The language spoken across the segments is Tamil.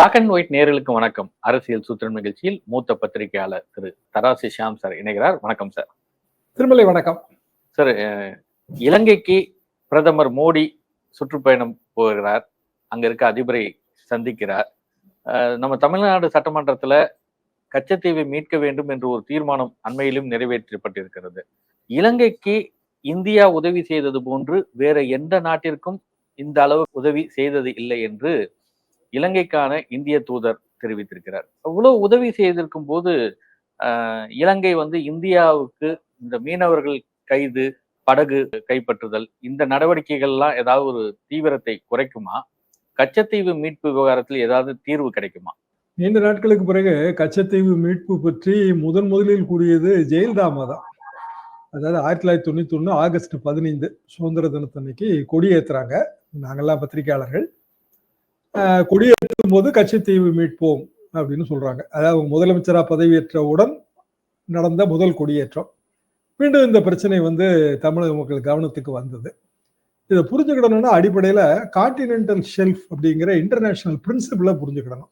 பிளாக் அண்ட் ஒயிட் நேர்களுக்கு வணக்கம். அரசியல் சூத்திரம் நிகழ்ச்சியில் மூத்த பத்திரிகையாளர் திரு தராசி ஷியாம் சார் இணைகிறார். வணக்கம் சார். திருமலை வணக்கம். சார் இலங்கைக்கு பிரதமர் மோடி சுற்றுப்பயணம் போகிறார். அங்க இருக்க அதிபரை சந்திக்கிறார். நம்ம தமிழ்நாடு சட்டமன்றத்துல கச்சத்தீவை மீட்க வேண்டும் என்று ஒரு தீர்மானம் அண்மையிலும் நிறைவேற்றப்பட்டிருக்கிறது. இலங்கைக்கு இந்தியா உதவி செய்தது போன்று வேற எந்த நாட்டிற்கும் இந்த அளவு உதவி செய்தது இல்லை என்று இலங்கைக்கான இந்திய தூதர் தெரிவித்திருக்கிறார். அவ்வளவு உதவி செய்திருக்கும் போது இலங்கை வந்து இந்தியாவுக்கு இந்த மீனவர்கள் கைது படகு கைப்பற்றுதல் இந்த நடவடிக்கைகள்லாம் ஏதாவது ஒரு தீவிரத்தை குறைக்குமா? கச்சத்தீவு மீட்பு விவகாரத்தில் ஏதாவது தீர்வு கிடைக்குமா? நீண்ட நாட்களுக்கு பிறகு கச்சத்தீவு மீட்பு பற்றி முதன் முதலில் கூறியது ஜெயலலிதா தான். அதாவது ஆயிரத்தி தொள்ளாயிரத்தி தொண்ணூத்தி ஒன்று ஆகஸ்ட் பதினைந்து சுதந்திர தினத்தன்னைக்கு கொடியேற்றுறாங்க நாங்கெல்லாம் பத்திரிகையாளர்கள். கொடியேற்றும் போது கட்சித்தீவு மீட்போம் அப்படின்னு சொல்றாங்க. அதாவது முதலமைச்சராக பதவியேற்றவுடன் நடந்த முதல் கொடியேற்றம். மீண்டும் இந்த பிரச்சனை வந்து தமிழக மக்கள் கவனத்துக்கு வந்தது. இதை புரிஞ்சுக்கிடணும்னா அடிப்படையில் கான்டினென்டல் ஷெல்ஃப் அப்படிங்கிற இன்டர்நேஷனல் பிரின்சிபிளை புரிஞ்சுக்கிடணும்.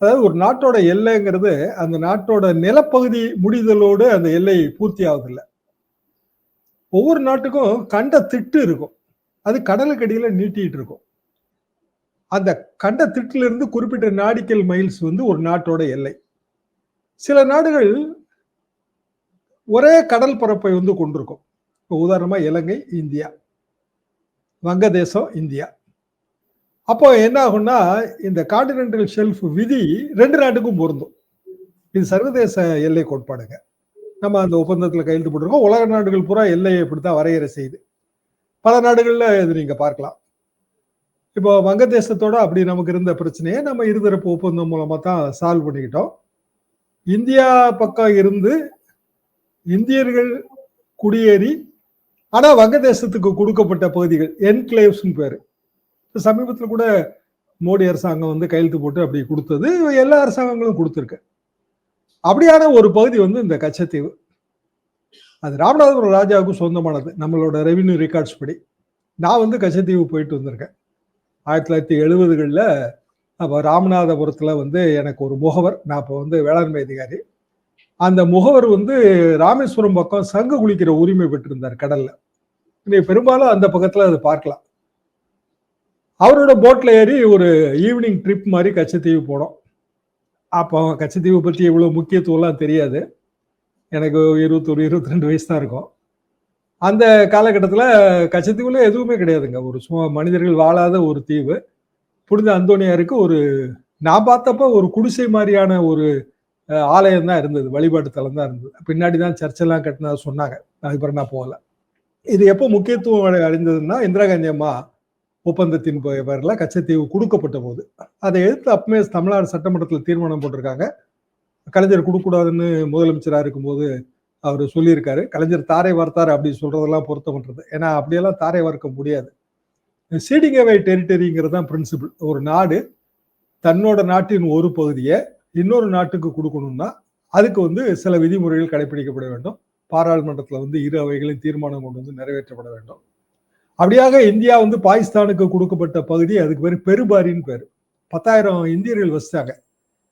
அதாவது ஒரு நாட்டோட எல்லைங்கிறது அந்த நாட்டோட நிலப்பகுதி முடிதலோடு அந்த எல்லை பூர்த்தி ஆகுதில்லை ஒவ்வொரு நாட்டுக்கும் கண்ட திட்டு இருக்கும். அது கடலுக்கடியில் நீட்டிகிட்டு இருக்கும். அந்த கண்ட திட்டிலிருந்து குறிப்பிட்ட நாடிக்கல் மைல்ஸ் வந்து ஒரு நாட்டோட எல்லை. சில நாடுகள் ஒரே கடல் பரப்பை வந்து கொண்டிருக்கும். இப்போ உதாரணமாக இலங்கை இந்தியா. வங்கதேசம் இந்தியா. அப்போ என்ன ஆகும்னா இந்த காண்டினென்டல் ஷெல்ஃப் விதி ரெண்டு நாட்டுக்கும் பொருந்தும். இது சர்வதேச எல்லை கோட்பாடுங்க. நம்ம அந்த ஒப்பந்தத்தில் கையெழுத்து போட்டிருக்கோம். உலக நாடுகள் பூரா எல்லையை இப்படித்தான் வரையறை செய்யுது. பல நாடுகளில் இது நீங்கள் பார்க்கலாம். இப்போ வங்கதேசத்தோட அப்படி நமக்கு இருந்த பிரச்சனையை நம்ம இருதரப்பு ஒப்பந்தம் மூலமா தான் சால்வ் பண்ணிக்கிட்டோம். இந்தியா பக்கம் இருந்து இந்தியர்கள் குடியேறி ஆனா வங்கதேசத்துக்கு கொடுக்கப்பட்ட பகுதிகள் என்கிளேவ்ஸ்னு பேரு. சமீபத்தில் கூட மோடி அரசாங்கம் வந்து கையெழுத்து போட்டு அப்படி கொடுத்தது எல்லா அரசாங்கங்களும் கொடுத்துருக்கு. அப்படியான ஒரு பகுதி வந்து இந்த கச்சத்தீவு. அது ராமநாதபுரம் ராஜாவுக்கு சொந்தமானது நம்மளோட ரெவின்யூ ரெக்கார்ட்ஸ் படி. நான் வந்து கச்சத்தீவு போயிட்டு வந்திருக்கேன். ஆயிரத்தி தொள்ளாயிரத்தி எழுபதுகளில் அப்போ ராமநாதபுரத்தில் வந்து எனக்கு ஒரு முகவர் நான் இப்போ வந்து வேளாண்மை அதிகாரி. அந்த முகவர் வந்து ராமேஸ்வரம் பக்கம் சங்கு குளிக்கிற உரிமை பெற்றிருந்தார் கடல்ல. இன்னைக்கு பெரும்பாலும் அந்த பக்கத்தில் அது பார்க்கலாம். அவரோட போட்டில் ஏறி ஒரு ஈவினிங் ட்ரிப் மாதிரி கச்சத்தீவு போனோம். அப்போ கச்சத்தீவு பற்றி இவ்வளோ முக்கியத்துவம்லாம் தெரியாது. எனக்கு இருபத்தொரு இருபத்தி ரெண்டு வயசு தான் இருக்கும். அந்த காலகட்டத்தில் கச்சத்தீவுல எதுவுமே கிடையாதுங்க. ஒரு சும்மா மனிதர்கள் வாழாத ஒரு தீவு. புனித அந்தோனியாருக்கு ஒரு நான் பார்த்தப்ப ஒரு குடிசை மாதிரியான ஒரு ஆலயம் தான் இருந்தது. வழிபாட்டு தலம் தான் இருந்தது. பின்னாடி தான் சர்ச்செல்லாம் கட்டினதா சொன்னாங்க. அதுக்கப்புறம் நான் போகல. இது எப்போ முக்கியத்துவம் அடைந்ததுன்னா இந்திரா காந்தி அம்மா ஒப்பந்தத்தின் பேரில் கச்சத்தீவு கொடுக்கப்பட்ட போது. அதை எதிர்த்து அப்பமே தமிழ்நாடு சட்டமன்றத்தில் தீர்மானம் போட்டிருக்காங்க. கலைஞர் கொடுக்கூடாதுன்னு முதலமைச்சராக இருக்கும்போது அவர் சொல்லியிருக்காரு கலைஞர் தாரை வார்த்தார் அப்படி சொல்றதெல்லாம் பொருத்தம் பண்றது. ஏன்னா அப்படியெல்லாம் தாரை வார்க்க முடியாது. சீடிங் அவை டெரிட்டரிங்கிறது தான் பிரின்சிபிள் ஒரு நாடு தன்னோட நாட்டின் ஒரு பகுதியை இன்னொரு நாட்டுக்கு கொடுக்கணும்னா அதுக்கு வந்து சில விதிமுறைகள் கடைபிடிக்கப்பட வேண்டும். பாராளுமன்றத்தில் வந்து இரு அவைகளையும் தீர்மானம் கொண்டு வந்து நிறைவேற்றப்பட வேண்டும். அப்படியாக இந்தியா வந்து பாகிஸ்தானுக்கு கொடுக்கப்பட்ட பகுதி அதுக்கு பேர் பெருபாரின்னு பேர். பத்தாயிரம் இந்தியர்கள் வசித்தாங்க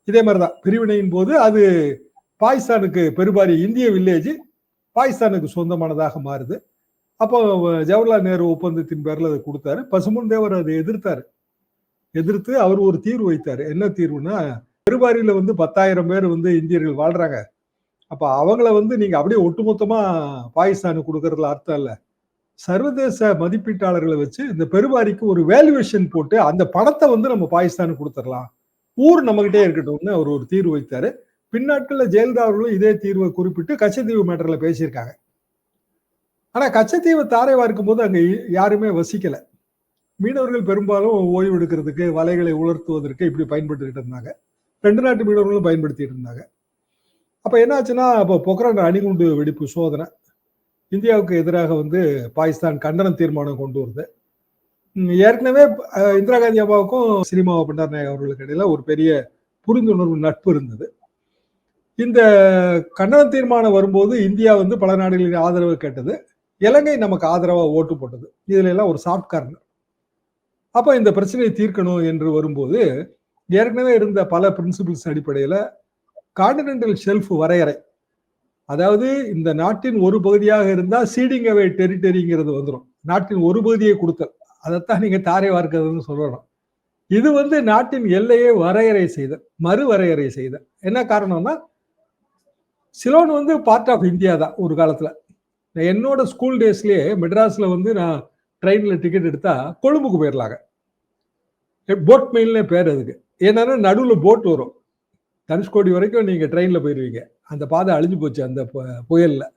இதே மாதிரி தான் பிரிவினையின் போது அது பாகிஸ்தானுக்கு பெருபாரி இந்திய வில்லேஜ் பாகிஸ்தானுக்கு சொந்தமானதாக மாறுது. அப்போ ஜவஹர்லால் நேரு ஒப்பந்தத்தின் பேரில் அதை கொடுத்தாரு. பசுமன் தேவர் அதை எதிர்த்தார். எதிர்த்து அவர் ஒரு தீர்வு வைத்தார். என்ன தீர்வுனா பெருபாரியில வந்து பத்தாயிரம் பேர் வந்து இந்தியர்கள் வாழ்கிறாங்க அப்போ அவங்கள வந்து நீங்கள் அப்படியே ஒட்டுமொத்தமாக பாகிஸ்தானுக்கு கொடுக்கறதுல அர்த்தம் இல்லை. சர்வதேச மதிப்பீட்டாளர்களை வச்சு இந்த பெருவாரிக்கு ஒரு வேல்யூவேஷன் போட்டு அந்த பணத்தை வந்து நம்ம பாகிஸ்தானுக்கு கொடுத்துடலாம். ஊர் நம்மகிட்டே இருக்கட்டும்னு அவர் ஒரு தீர்வு வைத்தாரு. பின்னாட்களில் ஜெயலலிதா அவர்களும் இதே தீர்வை குறிப்பிட்டு கச்சத்தீவு மேட்டரில் பேசியிருக்காங்க. ஆனால் கச்சத்தீவை தாரை வார்க்கும் போது அங்கே யாருமே வசிக்கலை. மீனவர்கள் பெரும்பாலும் ஓய்வு எடுக்கிறதுக்கு வலைகளை உலர்த்துவதற்கு இப்படி பயன்படுத்திக்கிட்டு இருந்தாங்க. ரெண்டு நாட்டு மீனவர்களும் பயன்படுத்திட்டு இருந்தாங்க. அப்போ என்னாச்சுன்னா இப்போ பொக்ரான் அணிகுண்டு வெடிப்பு சோதனை. இந்தியாவுக்கு எதிராக வந்து பாகிஸ்தான் கண்டன தீர்மானம் கொண்டு வருது. ஏற்கனவே இந்திரா காந்தி அம்மாவுக்கும் சினிமாவை பண்டார் நாயக் அவர்களுக்கு இடையில ஒரு பெரிய புரிந்துணர்வு நட்பு இருந்தது. இந்த கண்டன தீர்மானம் வரும்போது இந்தியா வந்து பல நாடுகளின் ஆதரவு கேட்டது. இலங்கை நமக்கு ஆதரவாக ஓட்டு போட்டது. இதுல எல்லாம் ஒரு சாஃப்ட் கார்னர் அப்போ இந்த பிரச்சனையை தீர்க்கணும் என்று வரும்போது ஏற்கனவே இருந்த பல பிரின்சிபிள்ஸ் அடிப்படையில் கான்டினென்டல் ஷெல்ஃப் வரையறை. அதாவது இந்த நாட்டின் ஒரு பகுதியாக இருந்தால் சீடிங் அவே டெரிட்டரிங்கிறது வந்துடும் நாட்டின் ஒரு பகுதியை கொடுத்தல். அதைத்தான் நீங்கள் தாரை வார்க்கிறதுன்னு சொல்லணும். இது வந்து நாட்டின் எல்லையை வரையறை செய்த மறு வரையறை செய்த என்ன காரணம்னா சிலோன் வந்து பார்ட் ஆஃப் இந்தியா தான் ஒரு காலத்தில். நான் என்னோட ஸ்கூல் டேஸ்லேயே மெட்ராஸில் வந்து நான் ட்ரெயினில் டிக்கெட் எடுத்தா கொழும்புக்கு போயிடலாங்க போட் மெயில்னே பேர் அதுக்கு. ஏன்னா நடுவில் போட் வரும். தனுஷ்கோடி வரைக்கும் நீங்கள் ட்ரெயினில் போயிடுவீங்க அந்த பாதை அழிஞ்சு போச்சு அந்த பு-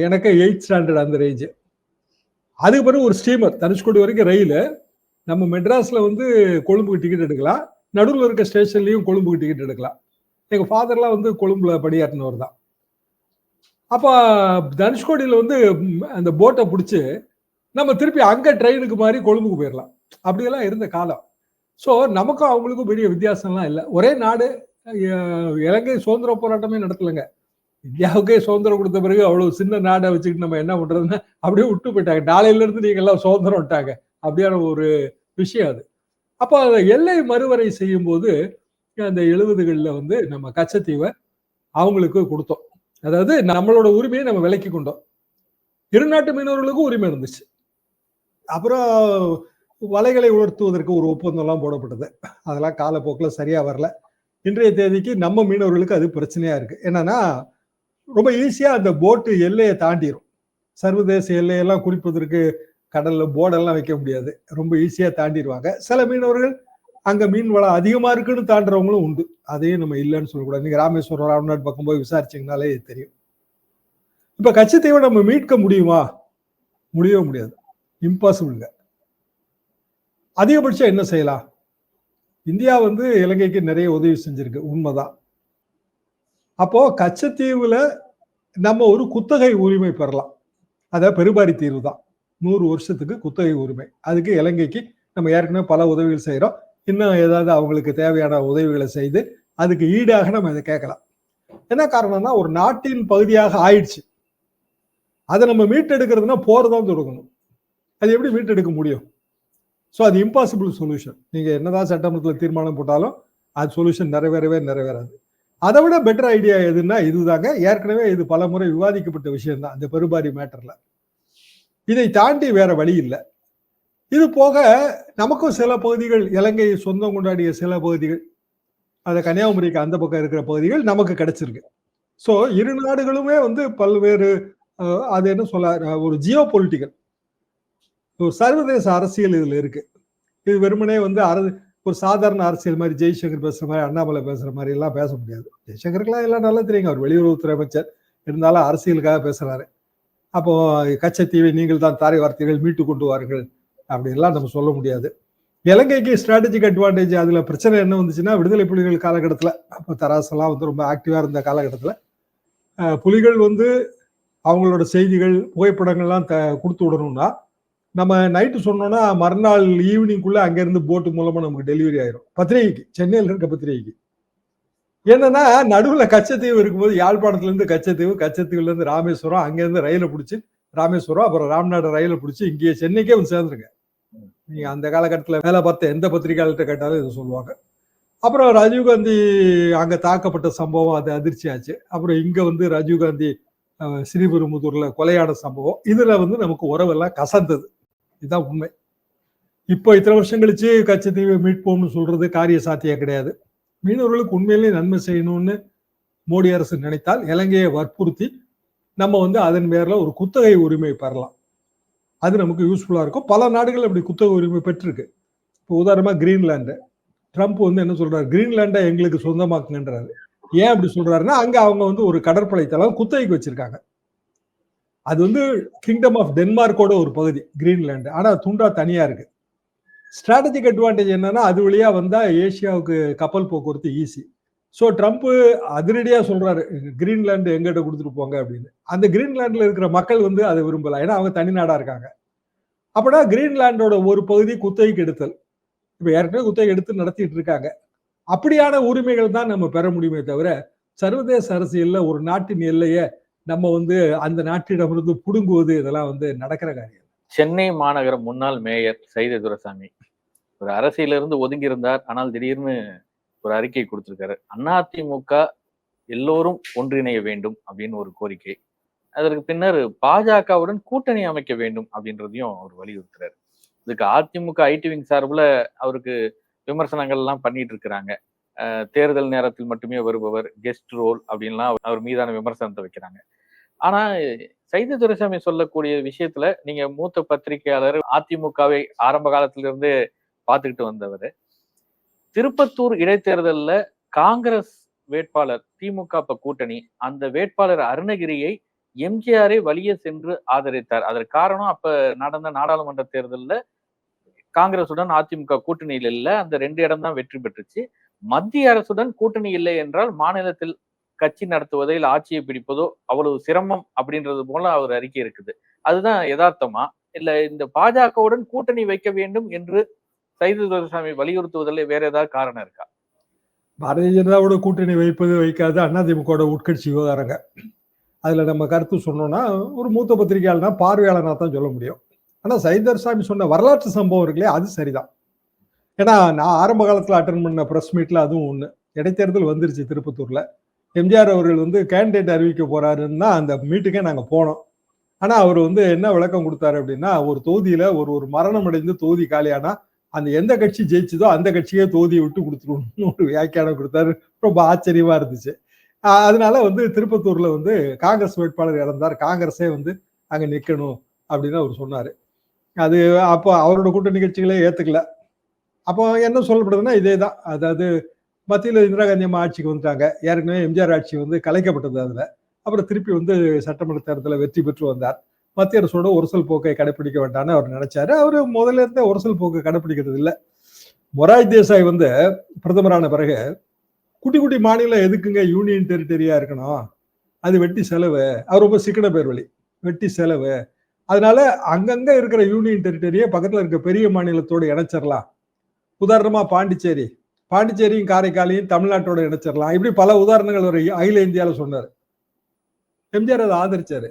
எனக்கு எயிட் ஸ்டாண்டர்ட் அந்த ரேஞ்சு அதுக்கு பிறகு ஒரு ஸ்டீமர் தனுஷ்கோடி வரைக்கும் ரயில். நம்ம மெட்ராஸில் வந்து கொழும்புக்கு டிக்கெட் எடுக்கலாம். நடுவில் இருக்க ஸ்டேஷன்லேயும் கொழும்புக்கு டிக்கெட் எடுக்கலாம். எங்கள் ஃபாதர்லாம் வந்து கொழும்புல படியாட்டினவர் தான் அப்போ தனுஷ்கோடியில் வந்து அந்த போட்டை பிடிச்சி நம்ம திருப்பி அங்கே ட்ரெயினுக்கு மாதிரி கொழும்புக்கு போயிடலாம் அப்படியெல்லாம் இருந்த காலம். ஸோ நமக்கும் அவங்களுக்கும் பெரிய வித்தியாசம்லாம் இல்லை. ஒரே நாடு இலங்கை சுதந்திர போராட்டமே நடத்தலைங்க. இந்தியாவுக்கே சுதந்திரம் கொடுத்த பிறகு அவ்வளோ சின்ன நாடை வச்சுக்கிட்டு நம்ம என்ன பண்ணுறதுன்னா அப்படியே விட்டு போயிட்டாங்க. நாளையிலேருந்து நீங்கள் நீங்க எல்லாம் சுதந்திரம் விட்டாங்க. அப்படியான ஒரு விஷயம் அது. அப்போ அந்த எல்லை மறுவரை செய்யும் போது அந்த எழுபதுகளில் வந்து நம்ம கச்சத்தீவை அவங்களுக்கு கொடுத்தோம். அதாவது நம்மளோட உரிமையை நம்ம விலக்கி கொண்டோம். இரு நாட்டு மீனவர்களுக்கும் உரிமை இருந்துச்சு. அப்புறம் வலைகளை உலர்த்துவதற்கு ஒரு ஒப்பந்தம்லாம் போடப்பட்டது. அதெல்லாம் காலப்போக்கில் சரியாக வரல. இன்றைய தேதிக்கு நம்ம மீனவர்களுக்கு அது பிரச்சனையாக இருக்குது என்னன்னா ரொம்ப ஈஸியாக அந்த போட்டு எல்லையை தாண்டிடும் சர்வதேச எல்லையெல்லாம் குறிப்பதற்கு கடலில் போர்டெல்லாம் வைக்க முடியாது. ரொம்ப ஈஸியாக தாண்டிடுவாங்க சில மீனவர்கள் அங்க மீன் வளம் அதிகமா இருக்குன்னு தாண்டுறவங்களும் உண்டு. அதையும் நம்ம இல்லைன்னு சொல்லக்கூடாது. நீங்க ராமேஸ்வரம் ராம்நாட் பக்கம் போய் விசாரிச்சீங்கனாலே தெரியும். இப்ப கச்சத்தீவை நம்ம மீட்க முடியுமா? முடியவே முடியாது. இம்பாசிபிள்ங்க அதிகபட்சம் என்ன செய்யலாம்? இந்தியா வந்து இலங்கைக்கு நிறைய உதவி செஞ்சிருக்கு. உண்மைதான். அப்போ கச்சத்தீவுல நம்ம ஒரு குத்தகை உரிமை பெறலாம். அதை பெருபாரி தீர்வு தான் நூறு வருஷத்துக்கு குத்தகை உரிமை. அதுக்கு இலங்கைக்கு நம்ம ஏற்கனவே பல உதவிகள் செய்கிறோம் இன்னும் ஏதாவது அவங்களுக்கு தேவையான உதவிகளை செய்து அதுக்கு ஈடாக நம்ம இதை கேட்கலாம். என்ன காரணம்னா ஒரு நாட்டின் பகுதியாக ஆயிடுச்சு. அதை நம்ம மீட்டெடுக்கிறதுனா போறதான் தொடங்கணும் அது எப்படி மீட்டெடுக்க முடியும்? ஸோ அது இம்பாசிபிள் சொல்யூஷன் நீங்க என்னதான் சட்டமன்றத்தில் தீர்மானம் போட்டாலும் அது சொல்யூஷன் நிறைவேறவே நிறைவேறாது. அதை விட பெட்டர் ஐடியா எதுன்னா இதுதாங்க. ஏற்கனவே இது பல முறை விவாதிக்கப்பட்ட விஷயம் தான் இந்த பெருபாரி மேட்டர்ல இதை தாண்டி வேற வழி இல்லை. இது போக நமக்கும் சில பகுதிகள் இலங்கை சொந்தம் கொண்டாடிய சில பகுதிகள் அது கன்னியாகுமரிக்கு அந்த பக்கம் இருக்கிற பகுதிகள் நமக்கு கிடைச்சிருக்கு. ஸோ இரு நாடுகளுமே வந்து பல்வேறு அது என்ன சொல்ல ஒரு ஜியோ பொலிட்டிக்கல் ஒரு சர்வதேச அரசியல் இதில் இருக்கு. இது வெறுமனே வந்து அர ஒரு சாதாரண அரசியல் மாதிரி ஜெய்சங்கர் பேசுற மாதிரி அண்ணாமலை பேசுற மாதிரி எல்லாம் பேச முடியாது. ஜெய்சங்கருக்குலாம் எல்லாம் நல்லா தெரியுங்க. அவர் வெளியுறவுத்துறை அமைச்சர். இருந்தாலும் அரசியலுக்காக பேசுறாரு. அப்போ கச்சத்தீவை நீங்கள் தான் தாரை வார்த்தைகள் மீட்டு கொண்டு வாருங்கள். அப்படின்லாம் நம்ம சொல்ல முடியாது. இலங்கைக்கு ஸ்ட்ராட்டஜிக் அட்வான்டேஜ் அதில் பிரச்சனை என்ன வந்துச்சுன்னா விடுதலை புலிகள் காலகட்டத்தில் அப்போ தராசெல்லாம் வந்து ரொம்ப ஆக்டிவாக இருந்த காலகட்டத்தில் புலிகள் வந்து அவங்களோட செய்திகள் புகைப்படங்கள்லாம் த கொடுத்து விடணும்னா நம்ம நைட்டு சொன்னோம்னா மறுநாள் ஈவினிங்குள்ளே அங்கேருந்து போட்டு மூலமாக நமக்கு டெலிவரி ஆயிரும். பத்திரிகைக்கு சென்னையில் இருக்க பத்திரிகைக்கு. என்னன்னா நடுவில் கச்சத்தீவு இருக்கும்போது யாழ்ப்பாணத்துலேருந்து கச்சத்தீவு கச்சத்தீவுலேருந்து ராமேஸ்வரம் அங்கேருந்து ரயிலை பிடிச்சி ராமேஸ்வரம் அப்புறம் ராம்நாடு ரயிலை பிடிச்சி இங்கேயே சென்னைக்கே வந்து சேர்ந்துருங்க. நீங்க அந்த காலகட்டத்துல வேலை பார்த்த எந்த பத்திரிகையாளர்கிட்ட கேட்டாலும் இதை சொல்லுவாங்க. அப்புறம் ராஜீவ்காந்தி அங்க தாக்கப்பட்ட சம்பவம் அது அதிர்ச்சி ஆச்சு. அப்புறம் இங்க வந்து ராஜீவ்காந்தி ஸ்ரீபெரும்புதூர்ல கொலையான சம்பவம். இதுல வந்து நமக்கு உறவெல்லாம் கசந்தது. இதுதான் உண்மை. இப்போ இத்தனை வருஷம் கழிச்சு கச்சத்தீவை மீட்போம்னு சொல்றது காரிய சாத்தியம் கிடையாது. மீனவர்களுக்கு உண்மையிலேயே நன்மை செய்யணும்னு மோடி அரசு நினைத்தால் இலங்கையை வற்புறுத்தி நம்ம வந்து அதன் பேரில் ஒரு குத்தகை உரிமை பெறலாம். அது நமக்கு யூஸ்ஃபுல்லாக இருக்கும். பல நாடுகள் அப்படி குத்தகை உரிமை பெற்றிருக்கு. இப்போ உதாரணமாக கிரீன்லாண்டு ட்ரம்ப் வந்து என்ன சொல்கிறார் கிரீன்லாண்டை எங்களுக்கு சொந்தமாக்குங்கன்றாரு. ஏன் அப்படி சொல்கிறாருன்னா அங்கே அவங்க வந்து ஒரு கடற்படை தளம் குத்தகைக்கு வச்சுருக்காங்க. அது வந்து கிங்டம் ஆஃப் டென்மார்க்கோட ஒரு பகுதி கிரீன்லாண்டு ஆனால் துண்டா தனியாக இருக்குது ஸ்ட்ராட்டஜிக் அட்வான்டேஜ் என்னன்னா அது வழியாக வந்தால் ஏசியாவுக்கு கப்பல் போக்குவரத்து ஈஸி ஸோ ட்ரம்ப் அதிரடியாக சொல்றாரு கிரீன்லாண்டு எங்கிட்ட கொடுத்துட்டு போங்க அப்படின்னு. அந்த கிரீன்லாண்டில் இருக்கிற மக்கள் வந்து அதை விரும்பலாம் ஏன்னா அவங்க தனி நாடாக இருக்காங்க. அப்படின்னா கிரீன்லாண்டோட ஒரு பகுதி குத்தகைக்கு எடுத்தல் இப்போ ஏற்கனவே குத்தகை எடுத்து நடத்திட்டு இருக்காங்க. அப்படியான உரிமைகள் தான் நம்ம பெற முடியுமே தவிர சர்வதேச அரசியல்ல ஒரு நாட்டின் எல்லையை நம்ம வந்து அந்த நாட்டிடமிருந்து புடுங்குவது இதெல்லாம் வந்து நடக்கிற காரியம். சென்னை மாநகர முன்னாள் மேயர் சைத துரசாமி ஒரு அரசியலிருந்து ஒதுங்கி இருந்தார். ஆனால் திடீர்னு ஒரு அறிக்கை கொடுத்திருக்காரு. அதிமுக எல்லோரும் ஒன்றிணைய வேண்டும் அப்படின்னு ஒரு கோரிக்கை. அதற்கு பின்னர் பாஜகவுடன் கூட்டணி அமைக்க வேண்டும் அப்படின்றதையும் அவர் வலியுறுத்துறாரு. இதுக்கு அதிமுக ஐடி விங் சார்பில் அவருக்கு விமர்சனங்கள் எல்லாம் பண்ணிட்டு இருக்கிறாங்க. தேர்தல் நேரத்தில் மட்டுமே வருபவர் கெஸ்ட் ரோல் அப்படின்லாம் அவர் மீதான விமர்சனத்தை வைக்கிறாங்க. ஆனா சைத துரைசாமி சொல்லக்கூடிய விஷயத்துல நீங்க மூத்த பத்திரிகையாளர் அதிமுகவை ஆரம்ப காலத்திலிருந்தே பார்த்துக்கிட்டு வந்தவர். திருப்பத்தூர் இடைத்தேர்தலில் காங்கிரஸ் வேட்பாளர் திமுக கூட்டணி அந்த வேட்பாளர் அருணகிரியை எம்ஜிஆரே வழியே சென்று ஆதரித்தார். அதற்கு காரணம் அப்ப நடந்த நாடாளுமன்ற தேர்தலில் காங்கிரசுடன் அதிமுக கூட்டணியில் இல்லை. அந்த ரெண்டு இடம் தான் வெற்றி பெற்றுச்சு. மத்திய அரசுடன் கூட்டணி இல்லை என்றால் மாநிலத்தில் கட்சி நடத்துவதோ இல்லை ஆட்சியை பிடிப்பதோ அவ்வளவு சிரமம் அப்படின்றது போல அவர் அறிக்கை இருக்குது. அதுதான் யதார்த்தமா? இல்ல இந்த பாஜகவுடன் கூட்டணி வைக்க வேண்டும் என்று சைது துரைசாமி வலியுறுத்துவதில் வேற ஏதாவது காரணம் இருக்கா? பாரதிய ஜனதாவோட கூட்டணி வைப்பது வைக்காது அதிமுகவோட உட்கட்சி விவகாரங்க. அதுல நம்ம கருத்து சொன்னோம்னா ஒரு மூத்த பத்திரிகையாளனா பார்வையாளனா தான் சொல்ல முடியும். ஆனா சைதர்சாமி சொன்ன வரலாற்று சம்பவம் இருக்குல்லையே அது சரிதான். ஏன்னா நான் ஆரம்ப காலத்துல அட்டன் பண்ண பிரஸ் மீட்ல அதுவும் ஒண்ணு. இடைத்தேர்தல் வந்துருச்சு திருப்பத்தூர்ல. எம்ஜிஆர் அவர்கள் வந்து கேண்டிடேட் அறிவிக்க போறாருன்னா அந்த மீட்டுக்கே நாங்க போனோம். ஆனா அவர் வந்து என்ன விளக்கம் கொடுத்தாரு அப்படின்னா ஒரு தொகுதியில ஒரு ஒரு மரணம் அடைந்து தொகுதி காலியானா அந்த எந்த கட்சி ஜெயிச்சதோ அந்த கட்சியே தோதி விட்டு கொடுத்துருவோம்னு ஒரு வியாக்கியானம் கொடுத்தாரு. ரொம்ப ஆச்சரியமா இருந்துச்சு. அதனால வந்து திருப்பத்தூர்ல வந்து காங்கிரஸ் வேட்பாளர் இறந்தார். காங்கிரஸே வந்து அங்க நிக்கணும் அப்படின்னு அவர் சொன்னாரு. அது அப்போ அவரோட கூட்ட நிகழ்ச்சிகளே ஏத்துக்கல. அப்போ என்ன சொல்லப்படுதுன்னா இதே தான் அதாவது மத்தியில் இந்திரா காந்தி அம்மா ஆட்சிக்கு வந்துட்டாங்க. ஏற்கனவே எம்ஜிஆர் ஆட்சி வந்து கலைக்கப்பட்டது அதில். அப்புறம் திருப்பி வந்து சட்டமன்ற தேர்தலில் வெற்றி பெற்று வந்தார். மத்திய அரசோட ஒருசல் போக்கை கடைபிடிக்க வேண்டாம்னு அவர் நினைச்சாரு. அவர் முதல்ல இருந்தே ஒருசல் போக்கை கடைபிடிக்கிறது இல்லை. மொராஜ் தேசாய் வந்து பிரதமரான பிறகு குட்டி குட்டி மாநிலம் எதுக்குங்க யூனியன் டெரிட்டரியா இருக்கணும்? அது வெட்டி செலவு. அவர் ரொம்ப சிக்கன பேர் வழி வெட்டி செலவு. அதனால அங்கங்க இருக்கிற யூனியன் டெரிட்டரியை பக்கத்துல இருக்க பெரிய மாநிலத்தோடு இணைச்சிடலாம் உதாரணமா பாண்டிச்சேரி. பாண்டிச்சேரியும் காரைக்காலையும் தமிழ்நாட்டோட இணைச்சிடலாம் இப்படி பல உதாரணங்கள் ஒரு அகில இந்தியாவில் சொன்னார். எம்ஜிஆர் அதை ஆதரிச்சாரு.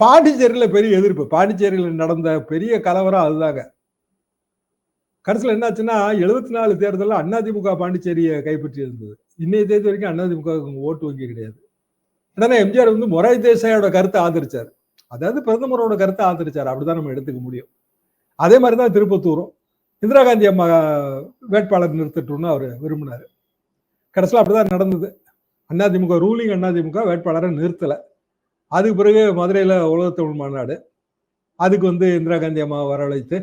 பாண்டிச்சேரியில பெரிய எதிர்ப்பு. பாண்டிச்சேரியில நடந்த பெரிய கலவரம் அதுதாங்க. கடைசியில் என்னாச்சுன்னா எழுபத்தி நாலு தேர்தலில் அதிமுக பாண்டிச்சேரியை கைப்பற்றி இருந்தது. இன்னைய தேதி வரைக்கும் அதிமுக ஓட்டு வங்கி கிடையாது. உடனே எம்ஜிஆர் வந்து மொரை தேசாயோட கருத்தை ஆதரிச்சார். அதாவது பிரதமரோட கருத்தை ஆதரிச்சார். அப்படிதான் நம்ம எடுத்துக்க முடியும். அதே மாதிரி தான் திருப்பத்தூரும். இந்திரா காந்தி அம்மா வேட்பாளர் நிறுத்தட்டும்னு அவர் விரும்பினார். கடைசியில் அப்படிதான் நடந்தது. அதிமுக ரூலிங் அதிமுக வேட்பாளரை நிறுத்தலை. அதுக்கு பிறகு மதுரையில் உலகத்தமிழ் மாநாடு. அதுக்கு வந்து இந்திரா காந்தி அம்மா வரவழைத்து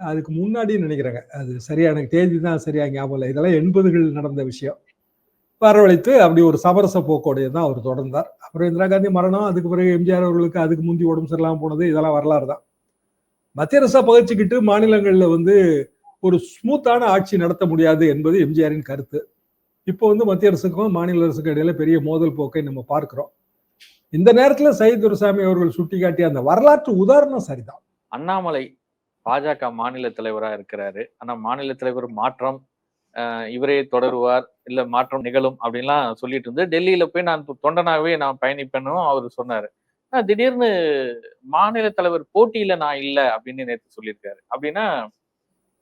அதுக்கு முன்னாடி நினைக்கிறேங்க. அது சரியா எனக்கு தேதி தான் சரியா ஞாபகம் இல்லை. இதெல்லாம் எண்பதுகள் நடந்த விஷயம். வரவழைத்து அப்படி ஒரு சமரச போக்கோடைய தான் அவர் தொடர்ந்தார். அப்புறம் இந்திரா காந்தி மரணம் அதுக்கு பிறகு எம்ஜிஆர் அவர்களுக்கு அதுக்கு முந்தி உடம்பு சரியில்லாமல் போனது இதெல்லாம் வரலாறு தான். மத்திய அரசா பகிர்ச்சிக்கிட்டு மாநிலங்களில் வந்து ஒரு ஸ்மூத்தான ஆட்சி நடத்த முடியாது என்பது எம்ஜிஆரின் கருத்து. இப்போ வந்து மத்திய அரசுக்கும் மாநில அரசுக்கும் இடையில பெரிய மோதல் போக்கை நம்ம பார்க்கிறோம். இந்த நேரத்துல சையத் துரசாமி அவர்கள் சுட்டிக்காட்டிய அந்த வரலாற்று உதாரணம் சரிதான். அண்ணாமலை பாஜக மாநில தலைவரா இருக்கிறாரு. ஆனா மாநில தலைவர் மாற்றம் இவரே தொடருவார் இல்ல மாற்றம் நிகழும் அப்படின்லாம் சொல்லிட்டு இருந்து டெல்லியில போய் நான் தொண்டனாகவே நான் பயணிப்பேனும் அவர் சொன்னாரு. திடீர்னு மாநில தலைவர் போட்டியில நான் இல்ல அப்படின்னு நேற்று சொல்லியிருக்காரு. அப்படின்னா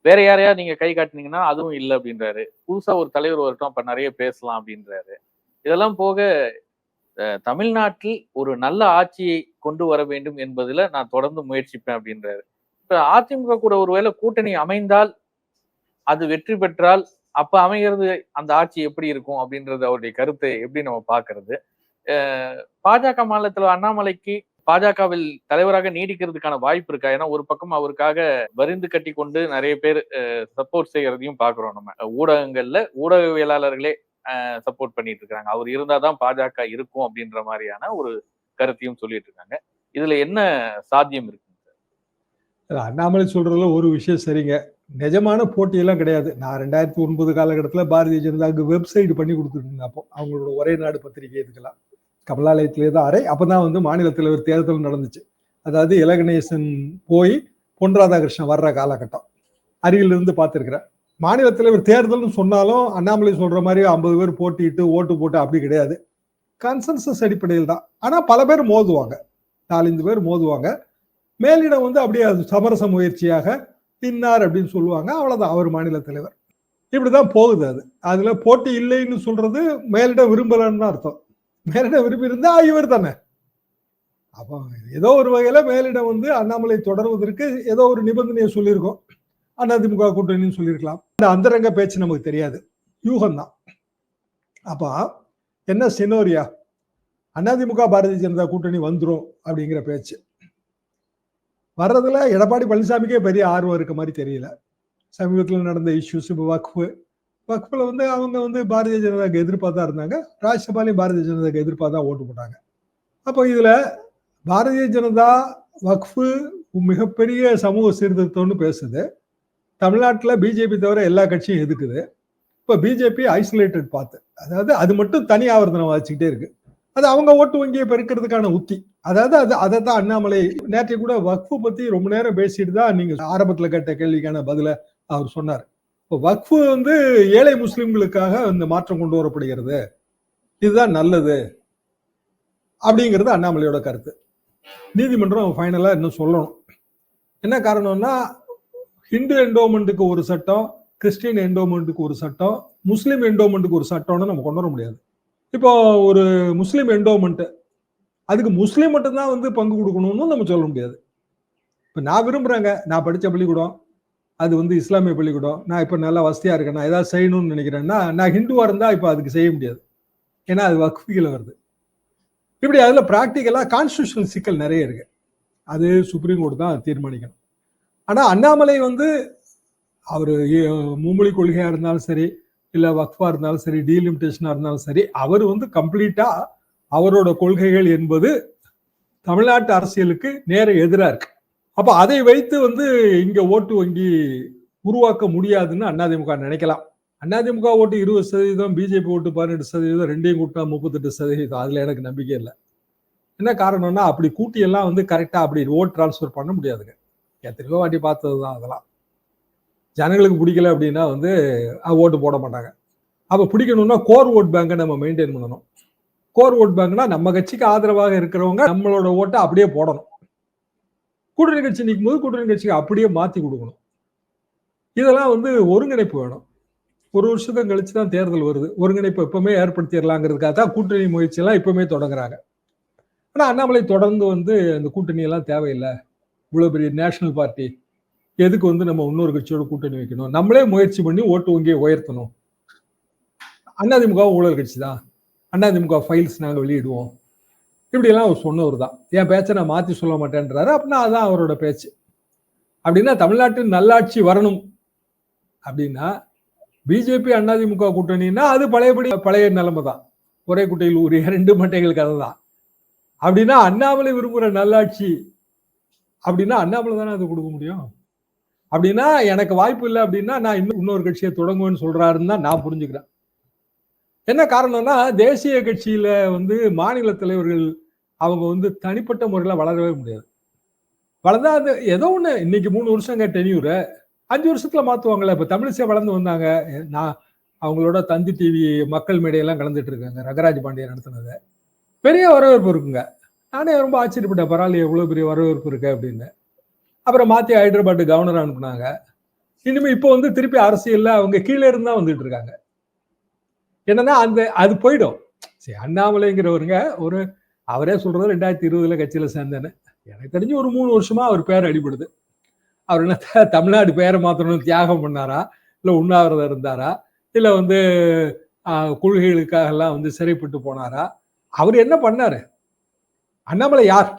வேற யாரையா நீங்க கை காட்டினீங்கன்னா அதுவும் இல்லை அப்படின்றாரு. புதுசா ஒரு தலைவர் வரட்டும் அப்ப நிறைய பேசலாம் அப்படின்றாரு. இதெல்லாம் போக தமிழ்நாட்டில் ஒரு நல்ல ஆட்சியை கொண்டு வர வேண்டும் என்பதுல நான் தொடர்ந்து முயற்சிப்பேன் அப்படின்றாரு. இப்ப அதிமுக கூட ஒருவேளை கூட்டணி அமைந்தால் அது வெற்றி பெற்றால் அப்ப அமைகிறது அந்த ஆட்சி எப்படி இருக்கும் அப்படின்றது அவருடைய கருத்தை எப்படி நம்ம பாக்குறது பாஜக மாநிலத்துல அண்ணாமலைக்கு பாஜகவில் தலைவராக நீடிக்கிறதுக்கான வாய்ப்பு இருக்கா? ஏன்னா ஒரு பக்கம் அவருக்காக வரிந்து கட்டி கொண்டு நிறைய பேர் சப்போர்ட் செய்யறதையும் பாக்குறோம் நம்ம. ஊடகங்கள்ல ஊடகவியலாளர்களே சப்போர்ட் பண்ணிட்டு இருக்காங்க அவர் இருந்தாதான் பாஜக இருக்கும் அப்படின்ற மாதிரியான ஒரு கருத்தையும் சொல்லிட்டு இருக்காங்க இதுல என்ன சாத்தியம் இருக்கு? அண்ணாமலை சொல்றதுல ஒரு விஷயம் சரிங்க. நிஜமான போட்டியெல்லாம் கிடையாது. நான் ரெண்டாயிரத்தி ஒன்பது காலகட்டத்தில் பாரதிய ஜனதாவுக்கு வெப்சைட் பண்ணி கொடுத்துட்டு அப்போ. அவங்களோட ஒரே நாடு பத்திரிகை இதுக்கெல்லாம். கமலாலயத்திலே தான் அறை. அப்பதான் வந்து மாநில தலைவர் தேர்தல் நடந்துச்சு. அதாவது இலகணேசன் போய் பொன் ராதாகிருஷ்ணன் வர்ற காலகட்டம். அருகிலிருந்து பார்த்துருக்குறேன். மாநில தலைவர் தேர்தல்னு சொன்னாலும் அண்ணாமலை சொல்ற மாதிரி ஐம்பது பேர் போட்டிட்டு ஓட்டு போட்டு அப்படி கிடையாது. கன்சன்சஸ் அடிப்படையில் தான். ஆனால் பல பேர் மோதுவாங்க. நாலஞ்சு பேர் மோதுவாங்க. மேலிடம் வந்து அப்படியே அது சமரச முயற்சியாக தின்னார் அப்படின்னு சொல்லுவாங்க. அவ்வளோதான் அவர் மாநில தலைவர். இப்படிதான் போகுது அது. அதுல போட்டி இல்லைன்னு சொல்றது மேலிடம் விரும்பலன்னு தான் அர்த்தம். மேலிடம் விரும்பி இருந்தா இவர் தானே. அப்போ ஏதோ ஒரு வகையில மேலிடம் வந்து அண்ணாமலை தொடர்வதற்கு ஏதோ ஒரு நிபந்தனையை சொல்லியிருக்கோம். அதிமுக கூட்டணின்னு சொல்லியிருக்கலாம். இந்த அந்தரங்க பேச்சு நமக்கு தெரியாது. யூகம்தான். அப்போ என்ன சினோரியா அதிமுக பாரதிய ஜனதா கூட்டணி வந்துடும் அப்படிங்கிற பேச்சு. வர்றதுல எடப்பாடி பழனிசாமிக்கே பெரிய ஆர்வம் இருக்க மாதிரி தெரியல. சமீபத்தில் நடந்த இஷ்யூஸ் இப்போ வக்ஃபு. வக்ஃபில் வந்து அவங்க வந்து பாரதிய ஜனதாக்கு எதிர்ப்பாக இருந்தாங்க. ராஜ்யசபாலையும் பாரதிய ஜனதாக்கு எதிர்ப்பாக தான் ஓட்டு போட்டாங்க. அப்போ இதில் பாரதிய ஜனதா வக்ஃபு மிகப்பெரிய சமூக சீர்திருத்தம்னு பேசுது. தமிழ்நாட்டில் பிஜேபி தவிர எல்லா கட்சியும் எதுக்குது? இப்போ பிஜேபி ஐசோலேட்டட் பார்த்து அதாவது அது மட்டும் தனி ஆவர்த்தனம் வச்சுக்கிட்டே இருக்கு. அது அவங்க ஓட்டு வங்கியை பெருக்கிறதுக்கான உத்தி. அதாவது அது அதை தான் அண்ணாமலை நேற்று கூட வக்ஃபு பற்றி ரொம்ப நேரம் பேசிட்டு தான் நீங்கள் ஆரம்பத்தில் கேட்ட கேள்விக்கான பதிலை அவர் சொன்னார். இப்போ வக்ஃபு வந்து ஏழை முஸ்லிம்களுக்காக இந்த மாற்றம் கொண்டு வரப்படுகிறது. இதுதான் நல்லது அப்படிங்கிறது அண்ணாமலையோட கருத்து. நீதிமன்றம் ஃபைனலாக இன்னும் சொல்லணும். என்ன காரணம்னா ஹிந்து என்டோமெண்ட்டுக்கு ஒரு சட்டம் கிறிஸ்டின் என்டோமெண்ட்டுக்கு ஒரு சட்டம் முஸ்லீம் என்டோமெண்ட்டுக்கு ஒரு சட்டம்னு நம்ம கொண்டு வர முடியாது. இப்போ ஒரு முஸ்லீம் என்டோமெண்ட்டு அதுக்கு முஸ்லீம் மட்டும்தான் வந்து பங்கு கொடுக்கணும்னு நம்ம சொல்ல முடியாது. இப்போ நான் விரும்புகிறேங்க நான் படித்த பள்ளிக்கூடம் அது வந்து இஸ்லாமிய பள்ளிக்கூடம். நான் இப்போ நல்லா வசதியாக இருக்கேன். நான் ஏதாவது செய்யணும்னு நினைக்கிறேன்னா நான் ஹிந்துவாக இருந்தால் இப்போ அதுக்கு செய்ய முடியாது. ஏன்னா அது வக்ஃபியில் வருது. இப்படி அதில் ப்ராக்டிக்கலாக கான்ஸ்டியூஷனல் சிக்கல் நிறைய இருக்குது அது சுப்ரீம் கோர்ட் தான் தீர்மானிக்கணும். ஆனால் அண்ணாமலை வந்து அவர் மும்மொழி கொள்கையாக இருந்தாலும் சரி இல்லை வக்ஃபாக இருந்தாலும் சரி டீலிமிட்டேஷனாக இருந்தாலும் சரி அவர் வந்து கம்ப்ளீட்டாக அவரோட கொள்கைகள் என்பது தமிழ்நாட்டு அரசியலுக்கு நேர எதிராக இருக்கு. அப்போ அதை வைத்து வந்து இங்கே ஓட்டு வங்கி உருவாக்க முடியாதுன்னு அதிமுக நினைக்கலாம். அதிமுக ஓட்டு இருபது சதவீதம் பிஜேபி ஓட்டு பதினெட்டு சதவீதம் ரெண்டையும் கூட்டினா முப்பத்தெட்டு சதவீதம். அதில் எனக்கு நம்பிக்கை இல்லை. என்ன காரணம்னா அப்படி கூட்டியெல்லாம் வந்து கரெக்டாக அப்படி ஓட் டிரான்ஸ்ஃபர் பண்ண முடியாதுங்க. எத்தனையோ வாட்டி பார்த்தது தான் அதெல்லாம். ஜனங்களுக்கு பிடிக்கல அப்படின்னா வந்து ஓட்டு போட மாட்டாங்க. அப்போ பிடிக்கணும்னா கோர் ஓட் பேங்கை நம்ம மெயின்டைன் பண்ணணும். கோர் ஓட் பேங்க்னா நம்ம கட்சிக்கு ஆதரவாக இருக்கிறவங்க நம்மளோட ஓட்டை அப்படியே போடணும். கூட்டணி கட்சி நிற்கும் போது கூட்டணி கட்சிக்கு அப்படியே மாற்றி கொடுக்கணும். இதெல்லாம் வந்து ஒருங்கிணைப்பு வேணும். ஒரு வருஷத்துக்கு கழிச்சு தான் தேர்தல் வருது. ஒருங்கிணைப்பு எப்பவுமே ஏற்படுத்திடலாங்கிறதுக்காக தான் கூட்டணி முயற்சியெல்லாம் இப்பவுமே தொடங்குறாங்க. ஆனால் அண்ணாமலை தொடர்ந்து வந்து அந்த கூட்டணியெல்லாம் தேவையில்லை. இவ்வளோ பெரிய நேஷனல் பார்ட்டி எதுக்கு வந்து நம்ம இன்னொரு கட்சியோட கூட்டணி வைக்கணும்? நம்மளே முயற்சி பண்ணி ஓட்டு வங்கியை உயர்த்தணும். அதிமுக ஊழல் கட்சி தான். அண்ணாதிமுக ஃபைல்ஸ் நாங்கள் வெளியிடுவோம். இப்படியெல்லாம் அவர் சொன்னவர் தான். என் பேச்சை நான் மாற்றி சொல்ல மாட்டேன்றாரு. அப்படின்னா அதுதான் அவரோட பேச்சு. அப்படின்னா தமிழ்நாட்டில் நல்லாட்சி வரணும். அப்படின்னா பிஜேபி அதிமுக கூட்டணின்னா அது பழையபடி பழைய நிலைமை தான். ஒரே குட்டையில் ஊறிய ரெண்டு மட்டைகள் கதை தான். அப்படின்னா அண்ணாமலை விரும்புகிற நல்லாட்சி அப்படின்னா அண்ணாமலை தானே அது கொடுக்க முடியும்? அப்படின்னா எனக்கு வாய்ப்பு இல்லை அப்படின்னா நான் இன்னும் இன்னொரு கட்சியை தொடங்குவேன்னு சொல்றாருன்னு தான் நான் புரிஞ்சுக்கிறேன். என்ன காரணம்னா தேசிய கட்சியில வந்து மாநில தலைவர்கள் அவங்க வந்து தனிப்பட்ட முறையில் வளரவே முடியாது. வளர்ந்தா அது ஏதோ ஒன்று இன்னைக்கு மூணு வருஷங்க டெனியூரை அஞ்சு வருஷத்துல மாத்துவாங்கல்ல இப்போ தமிழிசை வளர்ந்து வந்தாங்க. நான் அவங்களோட தந்தி டிவி மக்கள் மேடையெல்லாம் கலந்துட்டு இருக்காங்க ரங்கராஜ் பாண்டியன் நடத்தினதை. பெரிய வரவேற்பு இருக்குங்க. நானே ரொம்ப ஆச்சரியப்பட்டேன் பரவாயில்ல எவ்வளோ பெரிய வரவேற்பு இருக்கு அப்படின்னு. அப்புறம் மாத்தி ஹைதராபாத் கவர்னர் அனுப்புனாங்க. இனிமே இப்போ வந்து திருப்பி அரசியலில் அவங்க கீழே இருந்தா வந்துட்டு இருக்காங்க. என்னன்னா அந்த அது போயிடும். சரி அண்ணாமலைங்கிறவருங்க ஒரு அவரே சொல்றது ரெண்டாயிரத்தி இருபதுல கட்சியில சேர்ந்தேன்னு. எனக்கு தெரிஞ்சு ஒரு மூணு வருஷமா அவர் பேர் அடிபடுது. அவர் என்ன தமிழ்நாடு பேரை மாத்தணும்னு தியாகம் பண்ணாரா? இல்லை உண்ணாவிரதம் இருந்தாரா? இல்லை வந்து கொள்கைகளுக்காக எல்லாம் வந்து சிறைப்பட்டு போனாரா? அவர் என்ன பண்ணாரு? அண்ணாமலை யார்?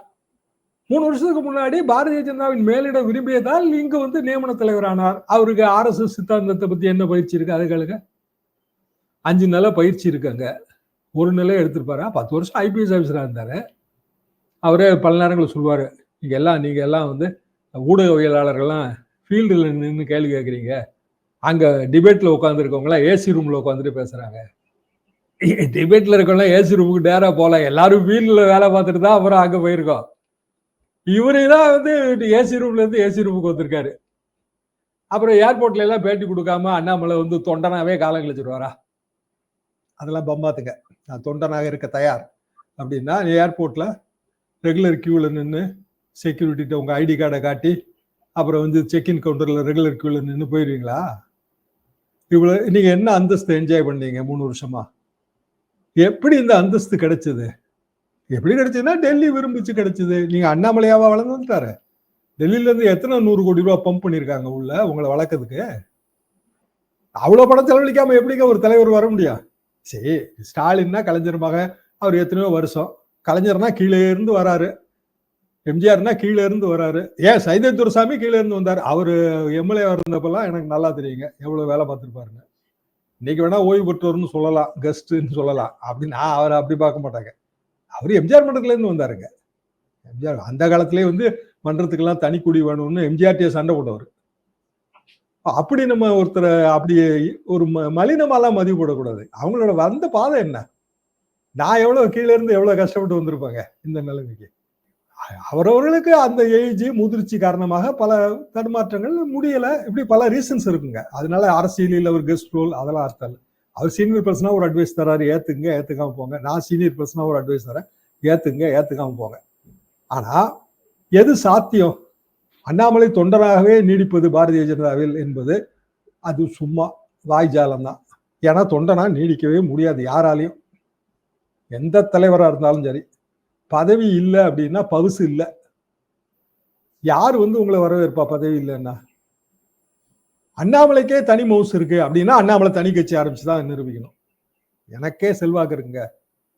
மூணு வருஷத்துக்கு முன்னாடி பாரதிய ஜனதாவின் மேலிடம் விரும்பியதால் இங்கு வந்து நியமன தலைவரானார். அவருக்கு ஆர்எஸ்எஸ் எஸ் சித்தாந்தத்தை பத்தி என்ன பயிற்சி இருக்கு? அதுகளுக்கு அஞ்சு நிலை பயிற்சி இருக்காங்க ஒரு நிலை எடுத்திருப்பாரா. பத்து வருஷம் ஐபிஎஸ் ஆஃபீஸராக இருந்தார். அவரே பல நேரங்களில் சொல்லுவார் நீங்கள் எல்லாம் நீங்கள் எல்லாம் வந்து ஊடகவியலாளர்கள்லாம் ஃபீல்டில் நின்று கேள்வி கேட்குறீங்க. அங்கே டிபேட்டில் உட்காந்துருக்கவங்களாம் ஏசி ரூமில் உட்காந்துட்டு பேசுகிறாங்க டிபேட்ல இருக்கவங்களாம் ஏசி ரூமுக்கு நேராக போகலாம் எல்லாரும் ஃபீல்டில் வேலை பார்த்துட்டு தான் அப்புறம் அங்கே போயிருக்கோம். இவரு தான் வந்து ஏசி ரூம்ல இருந்து ஏசி ரூமுக்கு வந்திருக்காரு. அப்புறம் ஏர்போர்ட்ல எல்லாம் பேட்டி கொடுக்காம அண்ணாமலை வந்து தொண்டனாவே காலம் கழிச்சிருவாரா? அதெல்லாம் பம்பாத்துங்க நான் தொண்டனாக இருக்க தயார். அப்படின்னா ஏர்போர்ட்ல ரெகுலர் கியூல நின்று செக்யூரிட்டிகிட்ட உங்க ஐடி கார்டை காட்டி அப்புறம் வந்து செக்இன் கவுண்டர்ல ரெகுலர் கியூல நின்று போயிருவீங்களா? இவ்வளவு நீங்க என்ன அந்தஸ்து என்ஜாய் பண்ணீங்க மூணு வருஷமா? எப்படி இந்த அந்தஸ்து கிடைச்சது? எப்படி கிடைச்சதுன்னா டெல்லி விரும்பிச்சு கிடைச்சது. நீங்க அண்ணாமலையாவா வளர்ந்து டெல்லியில இருந்து எத்தனை நூறு கோடி ரூபா பம்ப் பண்ணிருக்காங்க உள்ள உங்களை வளர்க்கறதுக்கு? அவ்வளவு படம் செலவழிக்காம எப்படிங்க ஒரு தலைவர் வர முடியும்? சரி ஸ்டாலின்னா கலைஞர் மகன். அவர் எத்தனையோ வருஷம். கலைஞர்னா கீழே இருந்து வராரு. எம்ஜிஆர்னா கீழே இருந்து வராரு. ஏன் சைதை துரசாமி கீழே இருந்து வந்தார்? அவரு எம்எல்ஏ இருந்தப்பெல்லாம் எனக்கு நல்லா தெரியுங்க. எவ்வளவு வேலை பார்த்துருப்பாருங்க இன்னைக்கு வேணா ஓய்வு பெற்றோர்னு சொல்லலாம் கெஸ்ட்னு சொல்லலாம். அப்படி நான் அவரை அப்படி பார்க்க மாட்டாங்க. அவர் எம்ஜிஆர் மன்றத்துலேருந்து வந்தாருங்க. எம்ஜிஆர் அந்த காலத்திலேயே வந்து மன்றத்துக்கெல்லாம் தனி குடி வேணும்னு எம்ஜிஆர்டிய சண்டை போட்டவர். அப்படி நம்ம ஒருத்தரை அப்படி ஒரு ம- மலினமாலாம் மதிவு போடக்கூடாது. அவங்களோட வந்த பாதை என்ன? நான் எவ்வளோ கீழே இருந்து கஷ்டப்பட்டு வந்திருப்பாங்க இந்த நிலைமைக்கு. அவரவர்களுக்கு அந்த ஏஜ் முதிர்ச்சி காரணமாக பல தடுமாற்றங்கள் முடியல. இப்படி பல ரீசன்ஸ் இருக்குங்க. அதனால அரசியலில் ஒரு கெஸ்ட் ரோல் அதெல்லாம் அர்த்தம் அவர் சீனியர் பர்சனா ஒரு அட்வைஸ் தராரு ஏத்துங்க ஏத்துக்காம போங்க. நான் சீனியர் பர்சனா ஒரு அட்வைஸ் தரேன் ஏத்துங்க ஏத்துக்காம போங்க. ஆனா எது சாத்தியம்? அண்ணாமலை தொண்டராகவே நீடிப்பது பாரதிய ஜனதாவில் என்பது அது சும்மா வாய்ஜாலம் தான். ஏன்னா தொண்டனா நீடிக்கவே முடியாது யாராலையும். எந்த தலைவராக இருந்தாலும் சரி. பதவி இல்லை அப்படின்னா பவுசு இல்லை. யார் வந்து உங்களை வரவேற்பா பதவி இல்லைன்னா? அண்ணாமலைக்கே தனி மவுசு இருக்கு அப்படின்னா அண்ணாமலை தனி கட்சி ஆரம்பிச்சு தான் நிரூபிக்கணும். எனக்கே செல்வாக்கு இருக்குங்க.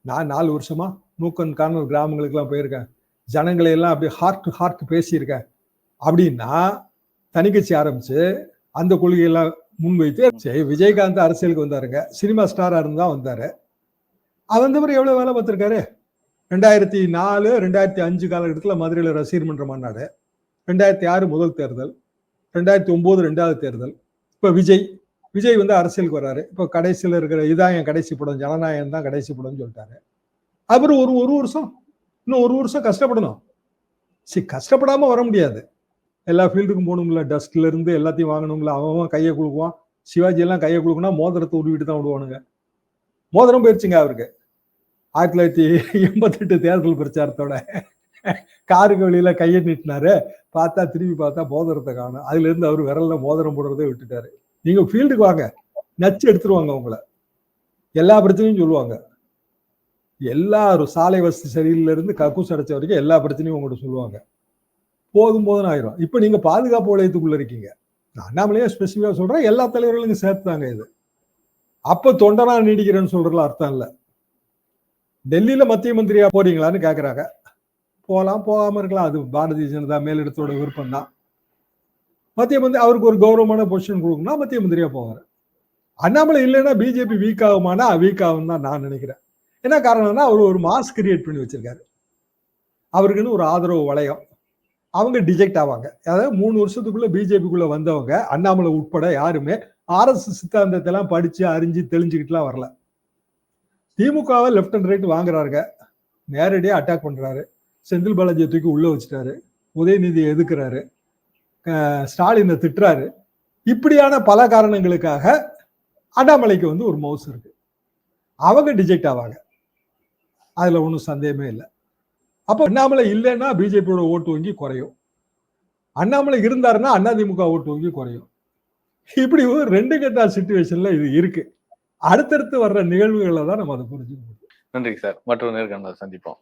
நான் நாலு வருஷமா நூக்கன் கார்னர் கிராமங்களுக்கெல்லாம் போயிருக்கேன். ஜனங்களை எல்லாம் அப்படியே ஹார்ட் டு ஹார்ட் பேசியிருக்கேன். அப்படின்னா தனி கட்சி ஆரம்பிச்சு அந்த கொள்கையெல்லாம் முன்வைத்து விஜயகாந்த் அரசியலுக்கு வந்தாருங்க. சினிமா ஸ்டாரா இருந்து தான் வந்தாரு. அவர் வந்தவர் எவ்வளவு வேலை பார்த்திருக்காரு? ரெண்டாயிரத்தி நாலு ரெண்டாயிரத்தி அஞ்சு காலகட்டத்தில் மதுரையில் ரசிகர் மன்ற மாநாடு. ரெண்டாயிரத்தி ஆறு முதல் தேர்தல். ரெண்டாயிரத்தி ஒம்பது ரெண்டாவது தேர்தல். இப்போ விஜய். விஜய் வந்து அரசியலுக்கு வர்றாரு. இப்போ கடைசியில் இருக்கிற இதான் என் கடைசி படம். ஜனநாயகம் தான் கடைசி படம்னு சொல்லிட்டாரு. அப்புறம் ஒரு ஒரு வருஷம். இன்னும் ஒரு வருஷம் கஷ்டப்படணும். சரி கஷ்டப்படாமல் வர முடியாது. எல்லா ஃபீல்டுக்கும் போகணும்ல. டஸ்ட்ல இருந்து எல்லாத்தையும் வாங்கணும்ல. அவன் அவன் கையை கொடுக்குவான் சிவாஜி எல்லாம் கையை குலுக்குனா மோதிரத்தை உருவிட்டு தான் விடுவானுங்க. மோதிரம் போயிடுச்சுங்க அவருக்கு. ஆயிரத்தி தொள்ளாயிரத்தி எண்பத்தெட்டு தேர்தல் பிரச்சாரத்தோட காருக்கு வெளியில கையை நீட்டினாரு. பார்த்தா திரும்பி பார்த்தா மோதிரத்தை காணும். அதுல இருந்து அவர் விரல்ல மோதிரம் போடுறதே விட்டுட்டாரு. நீங்க ஃபீல்டுக்கு வாங்க. நச்சு எடுத்துருவாங்க உங்களை எல்லா பிரச்சனையும் சொல்லுவாங்க. எல்லா சாலை வசதி சரியில்ல இருந்து கக்கூஸ் அடைச்ச வரைக்கும் எல்லா பிரச்சனையும் உங்கள்கிட்ட சொல்லுவாங்க. போதும் போதும் ஆயிரும். இப்ப நீங்க பாதுகாப்பு வளையத்துக்குள்ள இருக்கீங்க. நான் அண்ணாமலையே ஸ்பெசிஃபிக்காக சொல்றேன். எல்லா தலைவர்களுக்கும் சேர்த்துதாங்க இது. அப்ப தொண்டனா நீடிக்கிறேன்னு சொல்றதுல அர்த்தம் இல்லை. டெல்லியில மத்திய மந்திரியா போறீங்களான்னு கேக்குறாங்க. போகலாம் போகாம இருக்கலாம். அது பாரதிய ஜனதா மேலிடத்தோட விருப்பம் தான். மத்திய மந்திரி அவருக்கு ஒரு கௌரவமான பொசிஷன் கொடுக்கணும்னா மத்திய மந்திரியா போவாரு. அண்ணாமலை இல்லைன்னா பிஜேபி வீக் ஆகுமானா வீக் ஆகும் தான் நான் நினைக்கிறேன். என்ன காரணம்னா அவர் ஒரு மாஸ் கிரியேட் பண்ணி வச்சிருக்காரு. அவருக்குன்னு ஒரு ஆதரவு வளையம். அவங்க டிஜெக்ட் ஆவாங்க. அதாவது மூணு வருஷத்துக்குள்ள பிஜேபிக்குள்ள வந்தவங்க அண்ணாமலை உட்பட யாருமே ஆர்எஸ் சித்தாந்தத்தை எல்லாம் படிச்சு அறிஞ்சு தெளிஞ்சுக்கிட்டுலாம் வரல. திமுகவை லெஃப்ட் அண்ட் ரைட் வாங்குறாருங்க. நேரடியாக அட்டாக் பண்ணுறாரு செந்தில் பாலாஜியை தூக்கி உள்ளே வச்சுட்டாரு. உதயநிதியை எதுக்குறாரு? ஸ்டாலினை திட்டுறாரு. இப்படியான பல காரணங்களுக்காக அண்ணாமலைக்கு வந்து ஒரு மவுஸ் இருக்கு. அவங்க டிஜெக்ட் ஆவாங்க. அதில் ஒன்றும் சந்தேகமே இல்லை. அப்போ அண்ணாமலை இல்லைன்னா பிஜேபியோட ஓட்டு வங்கி குறையும். அண்ணாமலை இருந்தாருன்னா அதிமுக ஓட்டு வங்கி குறையும். இப்படி ஒரு ரெண்டு கட்ட சுச்சுவேஷன்ல இது இருக்குது அடுத்தடுத்து வர்ற நிகழ்வுகளை தான் நம்ம அதை புரிஞ்சுக்க முடியும். நன்றி சார். மற்றொரு நேர்காணல் சந்திப்போம்.